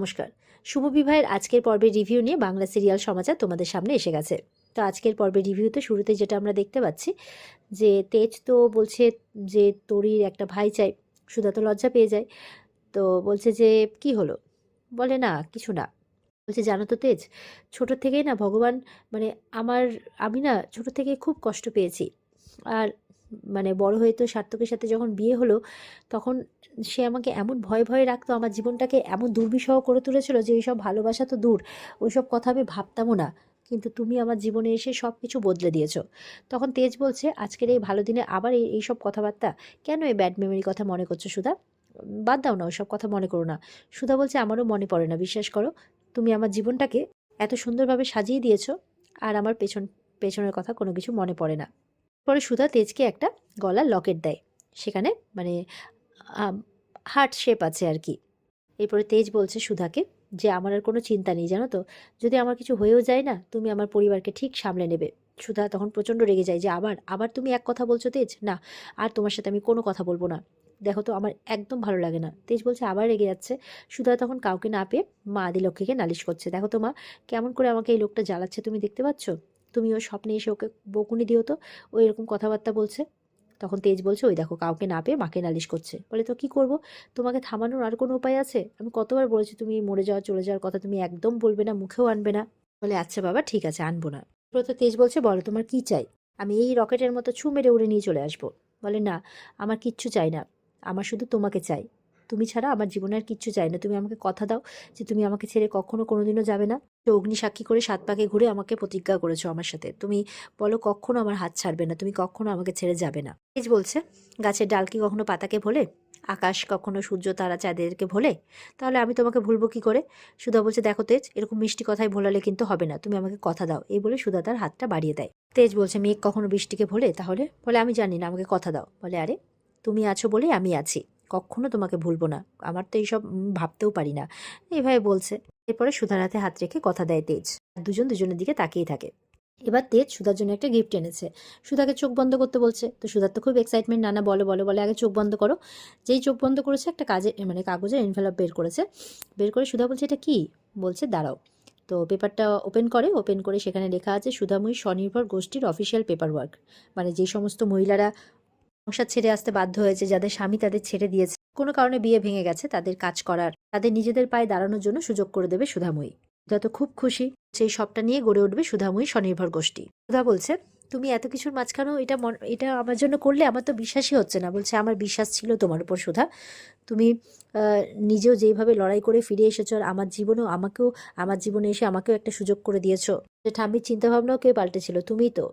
নমস্কার। শুভ বিবাহের আজকের পর্বের রিভিউ নিয়ে বাংলা সিরিয়াল সমাচার তোমাদের সামনে এসে গেছে। তো আজকের পর্বের রিভিউতে শুরুতে যেটা আমরা দেখতে পাচ্ছি, যে তেজ তো বলছে যে তোরির একটা ভাই চাই সুধা তো লজ্জা পেয়ে যায়। তো বলছে যে, কি হলো? বলে, না, কিছু না। বলছে, জানো তো তেজ, ছোট থেকেই না ভগবান মানে আমার, আমি না ছোট থেকে খুব কষ্ট পেয়েছি। আর মানে বড় হয়ে তো সার্থকের সাথে যখন বিয়ে হলো, তখন সে আমাকে এমন ভয় ভয়ে রাখতো, আমার জীবনটাকে এমন দুর্বিষহ করে তুলেছিল যে এইসব ভালোবাসা তো দূর, ওইসব কথা আমি ভাবতামও না। কিন্তু তুমি আমার জীবনে এসে সব কিছু বদলে দিয়েছ। তখন তেজ বলছে, আজকের এই ভালো দিনে আবার এই, এইসব কথাবার্তা? কেন এই ব্যাড মেমোরির কথা মনে করছ সুধা? বাদ দাও না ওসব কথা মনে করো না। সুধা বলছে, আমারও মনে পড়ে না, বিশ্বাস করো, তুমি আমার জীবনটাকে এত সুন্দরভাবে সাজিয়ে দিয়েছ, আর আমার পেছন, পেছনের কথা কোনো কিছু মনে পড়ে না। পরে সুধা তেজকে একটা গলার লকেট দেয়। সেখানে মানে হার্ট শেপ আছে আর কি। এরপরে তেজ বলছে সুধাকে যে, আমার আর কোনো চিন্তা নেই, জানো তো? যদি আমার কিছু হয়েও যায় না, তুমি আমার পরিবারকে ঠিক সামলে নেবে। সুধা তখন প্রচণ্ড রেগে যায় যে, আবার আবার তুমি এক কথা বলছো তেজ? না, আর তোমার সাথে আমি কোনো কথা বলব না। দেখো তো, আমার একদম ভালো লাগে না। তেজ বলছে, আবার রেগে যাচ্ছে। সুধা তখন কাউকে না পেয়ে মা আদিলক্ষ্মীকে নালিশ করছে, দেখো তো মা, কেমন করে আমাকে এই লোকটা জ্বালাচ্ছে তুমি দেখতে পাচ্ছ? তুমি ওর স্বপ্নে এসে ওকে বকুনি দিও তো। ও এরকম কথাবার্তা বলছে। তখন তেজ বলছে, ওই দেখো, কাউকে না পেয়ে মাকে নালিশ করছে। বলে, তো কি করব? তোমাকে থামানোর আর কোনো উপায় আছে? আমি কতবার বলেছি তুমি মরে যাওয়া, চলে যাওয়ার কথা, তুমি একদম বলবে না, মুখেও আনবে না। বলে আচ্ছা বাবা, ঠিক আছে, আনব না। তো তেজ বলছে, বলো, তোমার কি চাই? আমি এই রকেটের মতো ছু মেরে উড়ে নিয়ে চলে আসব। বলে, না, আমার কিচ্ছু চাই না। আমার শুধু তোমাকে চাই। তুমি ছাড়া আমার জীবনে আর কিচ্ছু চাই না। তুমি আমাকে কথা দাও যে তুমি আমাকে ছেড়ে কখনো কোনোদিনও যাবে না। তো অগ্নি সাক্ষী করে সাত পাকে ঘুরে আমাকে প্রতিজ্ঞা করেছ আমার সাথে। তুমি বলো কখনো আমার হাত ছাড়বে না, তুমি কখনো আমাকে ছেড়ে যাবে না। তেজ বলছে, গাছের ডাল কি কখনো পাতাকে ভোলে? আকাশ কখনো সূর্য তারা চাঁদেরকে ভোলে? তাহলে আমি তোমাকে ভুলবো কি করে? সুধা বলছে, দেখো তেজ, এরকম মিষ্টি কথাই ভোলালে কিন্তু হবে না। তুমি আমাকে কথা দাও। এই বলে সুধা তার হাতটা বাড়িয়ে দেয়। তেজ বলছে, মেঘ কখনো বৃষ্টিকে ভোলে? তাহলে? বলে, আমি জানি না, আমাকে কথা দাও। বলে, আরে, তুমি আছো বলে আমি আছি। কখনো তোমাকে ভুলবো না। আমার তো এইসব ভাবতেও পারি না। এভাবে বলছে। এরপরে সুধার হাতে হাত রেখে কথা দেয় তেজ। দুজন দুজনের দিকে তাকিয়ে থাকে। এবার তেজ সুধার জন্য একটা গিফট এনেছে। সুধাকে চোখ বন্ধ করতে বলছে। তো সুধার তো খুব এক্সাইটমেন্ট নানা বলে বলে বলে, আগে চোখ বন্ধ করো। যেই চোখ বন্ধ করেছে, একটা কাজে মানে কাগজের এনভেলপ বের করেছে। বের করে সুধা বলছে, এটা কি? বলছে, দাঁড়াও। তো পেপারটা ওপেন করে ওপেন করে সেখানে লেখা আছে, সুধাময়ী স্বনির্ভর গোষ্ঠীর অফিসিয়াল পেপার ওয়ার্ক মানে যে সমস্ত মহিলারা সংসার ছেড়ে আসতে বাধ্য হয়েছে, যাদের স্বামী তাদের ছেড়ে দিয়েছে। কোনো কারণে বিয়ে ভেঙে গেছে, তাদের কাজ করার, তাদের নিজেদের পায়ে দাঁড়ানোর জন্য সুযোগ করে দেবে সুধাময়ী। সুধা তো খুব খুশি, সেই সবটা নিয়ে গড়ে উঠবে সুধাময়ী স্বনির্ভর গোষ্ঠী। সুধা বলছে, তুমি এত কিছুর মাঝখানেও এটা এটা আমার জন্য করলে আমার তো বিশ্বাসই হচ্ছে না। বলছে, আমার বিশ্বাস ছিল তোমার উপর সুধা। তুমি নিজেও যেইভাবে লড়াই করে ফিরে এসেছ আর আমার জীবনেও আমাকেও, আমার জীবনে এসে আমাকেও একটা সুযোগ করে দিয়েছ। যে ঠাম্মির চিন্তাভাবনাও কেউ পাল্টেছিল, তুমিই তো।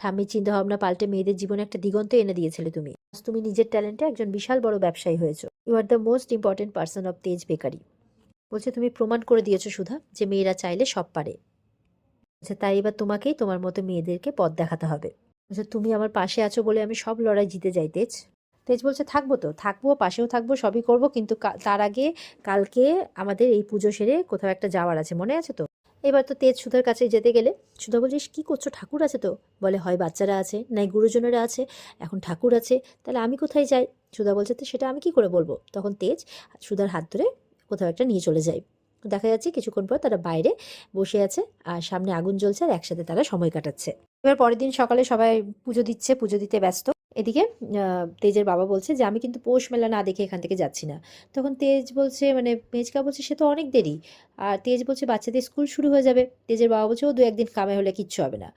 ঠাম্মির চিন্তাভাবনা পাল্টে মেয়েদের জীবনে একটা দিগন্ত এনে দিয়েছিলে তুমি। তুমি নিজের ট্যালেন্টে একজন বিশাল বড় ব্যবসায়ী হয়েছো। You are the most important person of Tej bakery. বলছে, তুমি প্রমাণ করে দিয়েছ সুধা যে মেয়েরা চাইলে সব পারে। বলছে, তাই এবার তোমাকেই তোমার মতো মেয়েদেরকে পথ দেখাতে হবে। বলছে, তুমি আমার পাশে আছো বলে আমি সব লড়াই জিতে যাই, তেজ। তেজ বলছে, থাকব তো, থাকব, পাশেও থাকব, সবই করব, কিন্তু তার আগে কালকে আমাদের এই পুজো সেরে কোথাও একটা যাওয়ার আছে, মনে আছে তো? এবার তো তেজ সুধার কাছে যেতে গেলে, সুধা বলছিস, কী করছ? ঠাকুর আছে তো? বলে, হয়, বাচ্চারা আছে, নাই, গুরুজনেরা আছে, এখন ঠাকুর আছে, তাহলে আমি কোথায় যাই? সুধা বলছে, তো, সেটা আমি কি করে বলব? তখন তেজ সুধার হাত ধরে কোথাও একটা নিয়ে চলে যায়। দেখা যাচ্ছে কিছুক্ষণ পর তারা বাইরে বসে আছে আর সামনে আগুন জ্বলছে আর একসাথে তারা সময় কাটাচ্ছে। এবার পরের দিন সকালে সবাই পুজো দিচ্ছে, পুজো দিতে ব্যস্ত। এদিকে তেজের বাবা বলছে যে, আমি কিন্তু পৌষ মেলা না দেখে এখান থেকে যাচ্ছি না। তখন তেজ বলছে মানে মেজকা বলছে, সে তো অনেক দেরি। আর তেজ বলছে, বাচ্চাদের স্কুল শুরু হয়ে যাবে। তেজের বাবা বলছে, ও দু একদিন কামে হলে কিচ্ছু হবে না।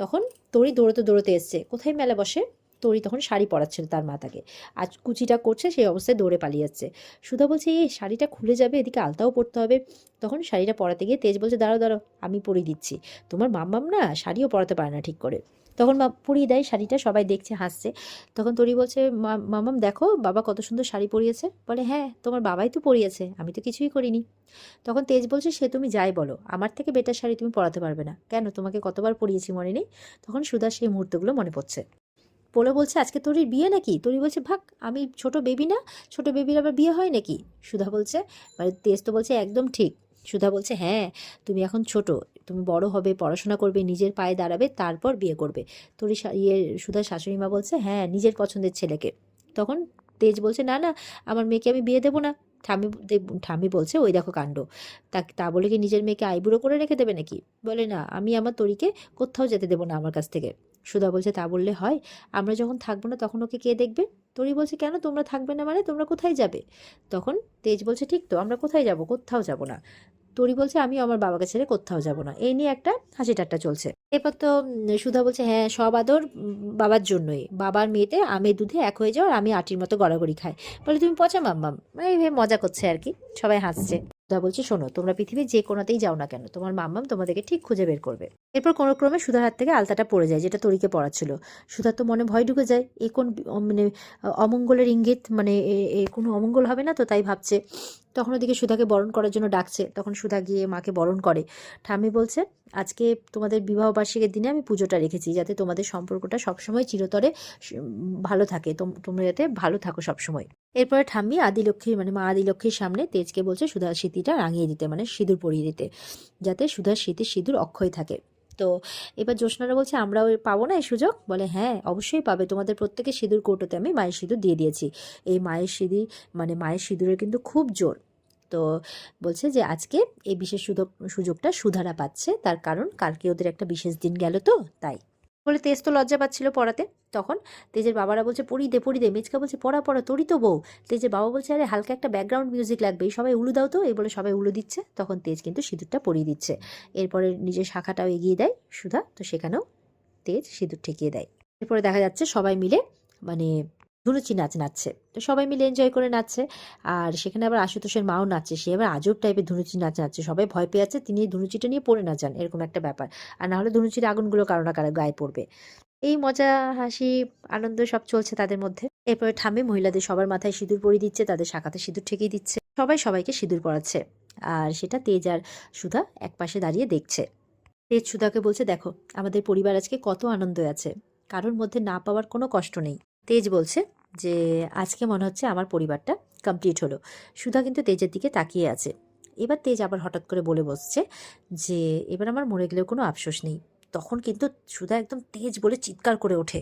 তখন তরি দৌড়তে দৌড়তে এসছে। কোথায় মেলা বসে? তরি তখন শাড়ি পরাচ্ছিল তার মাতাকে আজ কুচিটা করছে, সেই অবস্থায় দৌড়ে পালিয়ে যাচ্ছে। সুধা বলছে, এই শাড়িটা খুলে যাবে, এদিকে আলতাও পরতে হবে। তখন শাড়িটা পরাতে গিয়ে তেজ বলছে, দাঁড়াও দাঁড়াও, আমি পরিয়ে দিচ্ছি। তোমার মাম্মাম না শাড়িও পরাতে পারে না ঠিক করে। তখন মা পরিয়ে দেয় শাড়িটা, সবাই দেখছে, হাসছে। তখন তরি বলছে, "মা- মামাম দেখো, বাবা কত সুন্দর শাড়ি পরিয়েছে। বলে হ্যাঁ তোমার বাবাই তো পরিয়েছে, আমি তো কিছুই করিনি। তখন তেজ বলছে, সে তুমি যাই বলো, আমার থেকে বেটার শাড়ি তুমি পরাতে পারবে না। কেন? তোমাকে কতবার পরিয়েছি মনে নেই? তখন সুধা সেই মুহূর্তগুলো মনে পড়ছে। পোলো বলছে, আজকে তোরির বিয়ে নাকি? তোরি বলছে, ভাগ, আমি ছোট বেবি না, ছোট বেবির আবার বিয়ে হয় নাকি? সুধা বলছে মানে তেজ তো বলছে একদম ঠিক। সুধা বলছে হ্যাঁ তুমি এখন ছোট, তুমি বড় হবে, পড়াশোনা করবে, নিজের পায়ে দাঁড়াবে, তারপর বিয়ে করবে। তোরই শা- ইয়ে সুধা শাশুড়ি মা বলছে হ্যাঁ নিজের পছন্দের ছেলেকে। তখন তেজ বলছে, না না, আমার মেয়েকে আমি বিয়ে দেবো না। ঠামি ঠামি বলছে, ওই দেখো কাণ্ড। তা তা বলে কি নিজের মেয়েকে আইবুড়ো করে রেখে দেবে নাকি? বলে, না, আমি আমার তরিকে কোথাও যেতে দেবো না আমার কাছ থেকে। সুধা বলছে, তা বললে হয়, আমরা যখন থাকব না তখন ওকে কে দেখবে? তরি বলছে, কেন, তোমরা থাকবে না মানে তোমরা কোথায় যাবে? তখন তেজ বলছে, ঠিক তো, আমরা কোথায় যাব? কোথাও যাব না। তরি বলছে, আমি আমার বাবাকে ছেড়ে কোথাও যাব না। এই নিয়ে একটা হাসি ঠাট্টা চলছে। এরপর তো সুধা বলছে হ্যাঁ সব আদর বাবার জন্যই। বাবার মেয়েতে আমের দুধে এক হয়ে যাও আর আমি আটির মতো গড়াগড়ি খাই। বলে, তুমি পচা মাম্মাম? এই ভেবে মজা করছে আর কি, সবাই হাসছে। সুধা বলছে, শোনো, তোমরা পৃথিবীর যে কোনাতেই যাও না কেন, তোমার মাম্মাম তোমাদেরকে ঠিক খুঁজে বের করবে। এরপর কোনো ক্রমে সুধার হাত থেকে আলতাটা পড়ে যায়, যেটা তরিকে পড়াচ্ছিল সুধার তো মনে ভয় ঢুকে যায়, এ কোন মানে অমঙ্গলের ইঙ্গিত মানে এ কোনো অমঙ্গল হবে না তো তাই ভাবছে। তখন ওদিকে সুধাকে বরণ করার জন্য ডাকছে। তখন সুধা গিয়ে মাকে বরণ করে। ঠাম্মি বলছে, আজকে তোমাদের বিবাহ বার্ষিকের দিনে আমি পুজোটা রেখেছি যাতে তোমাদের সম্পর্কটা সবসময় চিরতরে ভালো থাকে। তোম- তোমরা যাতে ভালো থাকো সবসময়। এরপরে ঠাম্মি আদিলক্ষ্মীর মানে মা আদিলক্ষ্মীর সামনে তেজকে বলছে সুধার স্মৃতিটা রাঙিয়ে দিতে মানে সিঁদুর পরিয়ে দিতে, যাতে সুধার স্মৃতির সিঁদুর অক্ষয় থাকে। তো এবার জ্যোৎস্নারা বলছে, আমরাও পাবো না এই সুযোগ? বলে হ্যাঁ অবশ্যই পাবে। তোমাদের প্রত্যেকের সিঁদুর কৌটোতে আমি মায়ের সিঁদুর দিয়ে দিয়েছি। এই মায়ের সিঁদুর মানে মায়ের সিঁদুরের কিন্তু খুব জোর। তো বলছে যে, আজকে এই বিশেষ সুযোগ সুযোগটা সুধারা পাচ্ছে। তার কারণ কালকে ওদের একটা বিশেষ দিন গেল তো, তাই। বলে তেজ তো লজ্জা পাচ্ছিল পড়াতে। তখন তেজের বাবারা বলছে, পড়ি দে পড়ি দে। মেচকা বলছে, পড়া পড়া, তোরই তো বউ। তেজের বাবা বলছে, আরে, হালকা একটা ব্যাকগ্রাউন্ড মিউজিক লাগবে। সবাই উলু দাও তো, এই বলে সবাই উলু দিচ্ছে। তখন তেজ কিন্তু সিঁদুরটা পরিয়ে দিচ্ছে। এরপরে নিজের শাখাটাও এগিয়ে দেয় সুধা। তো সেখানেও তেজ সিঁদুর ঠেকিয়ে দেয়। এরপরে দেখা যাচ্ছে সবাই মিলে মানে ধুনুচি নাচ নাচছে। তো সবাই মিলে এনজয় করে নাচছে। আর সেখানে আবার আশুতোষের মাও নাচছে। সে আবার আজব টাইপের ধুনুচি নাচ নাচছে। সবাই ভয় পেয়ে যাচ্ছে তিনি ধুনুচিটা নিয়ে পড়ে না যান, এরকম একটা ব্যাপার। আর না হলে ধুনুচির আগুনগুলো কারও না কারও গায়ে পড়বে। এই মজা, হাসি, আনন্দ সব চলছে তাদের মধ্যে। এরপরে ঠামে মহিলাদের সবার মাথায় সিঁদুর পরিয়ে দিচ্ছে, তাদের শাখাতে সিঁদুর ঠেকিয়ে দিচ্ছে। সবাই সবাইকে সিঁদুর পরাচ্ছে। আর সেটা তেজ আর সুধা এক পাশে দাঁড়িয়ে দেখছে। তেজ সুধাকে বলছে, দেখো, আমাদের পরিবার আজকে কত আনন্দ আছে। কারোর মধ্যে না পাওয়ার কোনো কষ্ট নেই। তেজ বলছে যে, আজকে মনে হচ্ছে আমার পরিবারটা কমপ্লিট হলো। সুধা কিন্তু তেজের দিকে তাকিয়ে আছে। এবার তেজ আবার হঠাৎ করে বলে বসছে যে, এবার আমার মরে গেলেও কোনো আফসোস নেই। তখন কিন্তু সুধা একদম তেজ বলে চিৎকার করে ওঠে।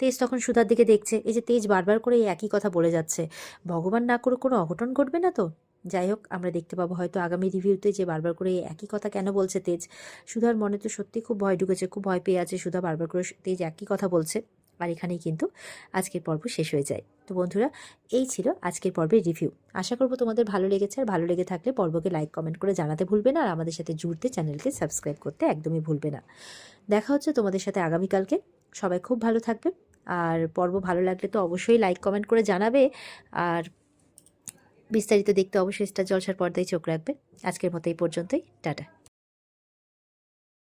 তেজ তখন সুধার দিকে দেখছে। এই যে তেজ বারবার করে এই একই কথা বলে যাচ্ছে। ভগবান না করে কোনো অঘটন ঘটবে না তো? যাই হোক, আমরা দেখতে পাবো হয়তো আগামী রিভিউতে যে বারবার করে একই কথা কেন বলছে তেজ। সুধার মনে তো সত্যি খুব ভয় ঢুকেছে, খুব ভয় পেয়ে আছে। সুধা বারবার করে তেজ একই কথা বলছে। আর এখানেই কিন্তু আজকের পর্ব শেষ হয়ে যায়। তো বন্ধুরা, এই ছিল আজকের পর্বের রিভিউ আশা করব তোমাদের ভালো লেগেছে। আর ভালো লেগে থাকলে পর্বকে লাইক কমেন্ট করে জানাতে ভুলবে না। আর আমাদের সাথে জুড়তে চ্যানেলকে সাবস্ক্রাইব করতে একদমই ভুলবে না। দেখা হচ্ছে তোমাদের সাথে আগামীকালকে। সবাই খুব ভালো থাকবে। আর পর্ব ভালো লাগলে তো অবশ্যই লাইক কমেন্ট করে জানাবে। আর বিস্তারিত দেখতে অবশ্যই স্টার জলসার পর্দায় চোখ রাখবে। আজকের মতো এই পর্যন্তই। টাটা।